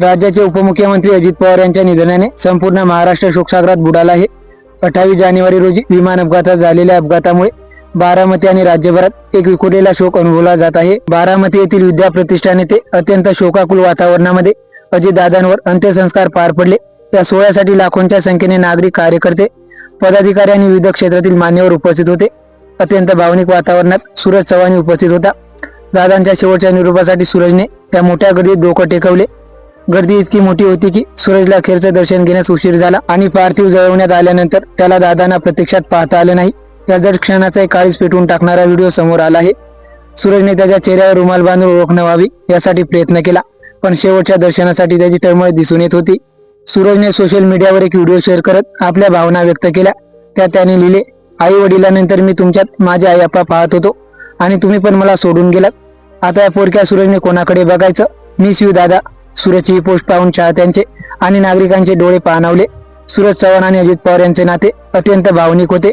राज्याचे उपमुख्यमंत्री अजित पवार यांच्या निधनाने संपूर्ण महाराष्ट्र शोकसागरात बुडाला आहे. अठ्ठावीस जानेवारी रोजी विमान अपघातात झालेल्या अपघातामुळे बारामती आणि राज्यभरात एक विखुरलेला शोक अनुभवला जात आहे. बारामती येथील विद्या प्रतिष्ठाने ते अत्यंत शोकाकुल वातावरणामध्ये अजितदादांवर अंत्यसंस्कार पार पडले. या सोहळ्यासाठी लाखोंच्या संख्येने नागरिक कार्यकर्ते पदाधिकारी आणि विविध क्षेत्रातील मान्यवर उपस्थित होते. अत्यंत भावनिक वातावरणात सूरज चव्हाण उपस्थित होता. दादांच्या शेवटच्या निरोपासाठी सूरजने त्या मोठ्या गर्दीत डोकं टेकवले. गर्दी इतकी मोठी होती की सूरजला अखेरचं दर्शन घेण्यास उशीर झाला आणि पार्थिव जळवण्यात आल्यानंतर त्याला दादांना प्रत्यक्षात पाहता आलं नाही. या जड क्षणाचा एक काळीच पेटवून टाकणारा व्हिडिओ समोर आला आहे. सूरजने त्याच्या चेहऱ्यावर रुमाल बांधून ओळख न व्हावी यासाठी प्रयत्न केला पण शेवटच्या दर्शनासाठी त्याची तळमळ दिसून येत होती. सूरजने सोशल मीडियावर एक व्हिडिओ शेअर करत आपल्या भावना व्यक्त केल्या. त्या त्याने लिहिले आई वडिलांनंतर मी तुमच्यात माझे आई आप्पा पाहत होतो आणि तुम्ही पण मला सोडून गेलात. आता या पोरक्या सूरजने कोणाकडे बघायचं? मिस यू दादा. सूरजची ही पोस्ट पाहून चाहत्यांचे आणि नागरिकांचे डोळे पाहणावले सूरज चव्हाण आणि अजित पवार यांचे नाते अत्यंत भावनिक होते.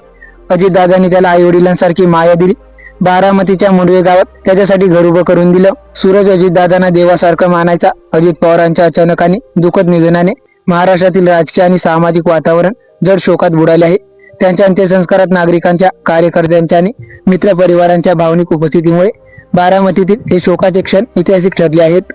अजित दादांनी त्याला आई वडिलांसारखी माया दिली. बारामतीच्या मुंडवे गावात त्याच्यासाठी घर उभं करून दिलं. सूरज अजितदादांना देवासारखं मानायचा अजित पवारांच्या अचानक आणि दुःखद निधनाने महाराष्ट्रातील राजकीय आणि सामाजिक वातावरण जड शोकात बुडाले आहे. त्यांच्या अंत्यसंस्कारात नागरिकांच्या कार्यकर्त्यांच्या आणि मित्रपरिवारांच्या भावनिक उपस्थितीमुळे बारामतीतील हे शोकाचे क्षण ऐतिहासिक ठरले आहेत.